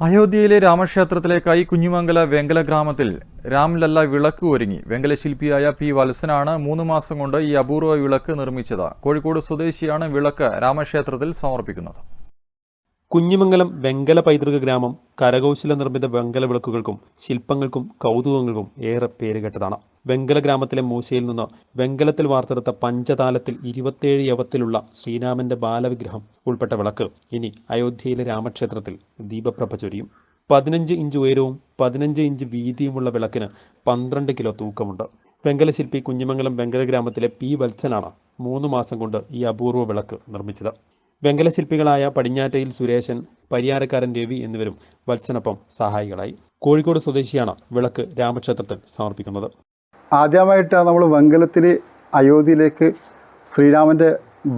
അയോധ്യയിലെ രാമക്ഷേത്രത്തിലേക്കായി കുഞ്ഞിമംഗല വെങ്കല ഗ്രാമത്തിൽ രാംലല്ല വിളക്ക് ഒരുങ്ങി. വെങ്കല ശില്പിയായ പി വത്സനാണ് മൂന്ന് മാസം കൊണ്ട് ഈ അപൂർവ വിളക്ക് നിർമ്മിച്ചത്. കോഴിക്കോട് സ്വദേശിയാണ് വിളക്ക് രാമക്ഷേത്രത്തിൽ സമർപ്പിക്കുന്നത്. കുഞ്ഞിമംഗലം വെങ്കല പൈതൃക ഗ്രാമം കരകൗശല നിർമ്മിത വെങ്കല വിളക്കുകൾക്കും ശില്പങ്ങൾക്കും കൗതുകങ്ങൾക്കും ഏറെ പേരുകേട്ടതാണ്. വെങ്കല ഗ്രാമത്തിലെ മൂശയിൽ നിന്ന് വെങ്കലത്തിൽ വാർത്തെടുത്ത പഞ്ചതാലത്തിൽ ഇരുപത്തേഴ് യവത്തിലുള്ള ശ്രീരാമന്റെ ബാലവിഗ്രഹം ഉൾപ്പെട്ട വിളക്ക്. ഇനി അയോധ്യയിലെ രാമക്ഷേത്രത്തിൽ ദീപപ്രഭ ചൊരിയും. പതിനഞ്ച് ഇഞ്ച് ഉയരവും പതിനഞ്ച് ഇഞ്ച് വീതിയുമുള്ള വിളക്കിന് പന്ത്രണ്ട് കിലോ തൂക്കമുണ്ട്. വെങ്കല ശില്പി കുഞ്ഞിമംഗലം വെങ്കല ഗ്രാമത്തിലെ പി വത്സനാണ് മൂന്ന് മാസം കൊണ്ട് ഈ അപൂർവ വിളക്ക് നിർമ്മിച്ചത്. വെങ്കല ശില്പികളായ പടിഞ്ഞാറ്റയിൽ സുരേശൻ പരിയാരക്കാരൻ രവി എന്നിവരും വത്സനൊപ്പം സഹായികളായി. കോഴിക്കോട് സ്വദേശിയാണ് വിളക്ക് രാമക്ഷേത്രത്തിൽ സമർപ്പിക്കുന്നത്. ആദ്യമായിട്ടാണ് നമ്മൾ വെങ്കലത്തിൽ അയോധ്യയിലേക്ക് ശ്രീരാമന്റെ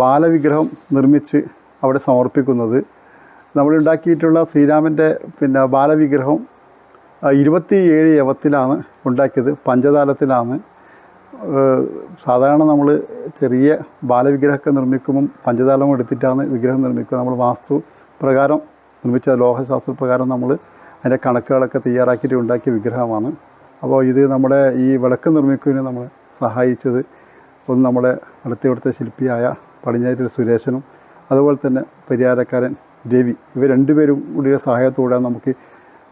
ബാലവിഗ്രഹം നിർമ്മിച്ച് അവിടെ സമർപ്പിക്കുന്നത്. നമ്മളുണ്ടാക്കിയിട്ടുള്ള ശ്രീരാമന്റെ പിന്നെ ബാലവിഗ്രഹം ഇരുപത്തിയേഴ് യവത്തിലാണ് ഉണ്ടാക്കിയത് പഞ്ചതാലത്തിലാണ്. സാധാരണ നമ്മൾ ചെറിയ ബാലവിഗ്രഹമൊക്കെ നിർമ്മിക്കുമ്പം പഞ്ചതാലം എടുത്തിട്ടാണ് വിഗ്രഹം നിർമ്മിക്കുക. നമ്മൾ വാസ്തു പ്രകാരം നിർമ്മിച്ച ലോഹശാസ്ത്ര പ്രകാരം നമ്മൾ അതിന്റെ കണക്കുകളൊക്കെ തയ്യാറാക്കിയിട്ട് ഉണ്ടാക്കിയ വിഗ്രഹമാണ്. അപ്പോൾ ഇത് നമ്മുടെ ഈ വിളക്ക് നിർമ്മിക്കുന്നതിന് നമ്മൾ സഹായിച്ചത് ഒന്ന് നമ്മുടെ അടുത്ത ശില്പിയായ പടിഞ്ഞാറ്റിൽ സുരേശനും അതുപോലെ തന്നെ പരിഹാരക്കാരൻ രവി ഇവർ രണ്ടുപേരും കൂടിയ സഹായത്തോടെ നമുക്ക്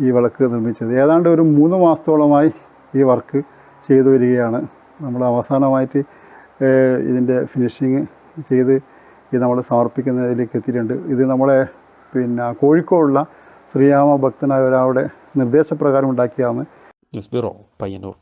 ഈ വിളക്ക് നിർമ്മിച്ചത്. ഏതാണ്ട് ഒരു മൂന്ന് മാസത്തോളമായി ഈ വർക്ക് ചെയ്തു വരികയാണ്. നമ്മൾ അവസാനമായിട്ട് ഇതിന്റെ ഫിനിഷിങ് ചെയ്ത് ഇത് നമ്മൾ സമർപ്പിക്കുന്നതിലേക്ക് എത്തിയിട്ടുണ്ട്. ഇത് നമ്മളെ പിന്നെ കോഴിക്കോടുള്ള ശ്രീരാമ ഭക്തനായ ഒരാളുടെ നിർദ്ദേശപ്രകാരം ഉണ്ടാക്കിയതാണ്. сберролл поеду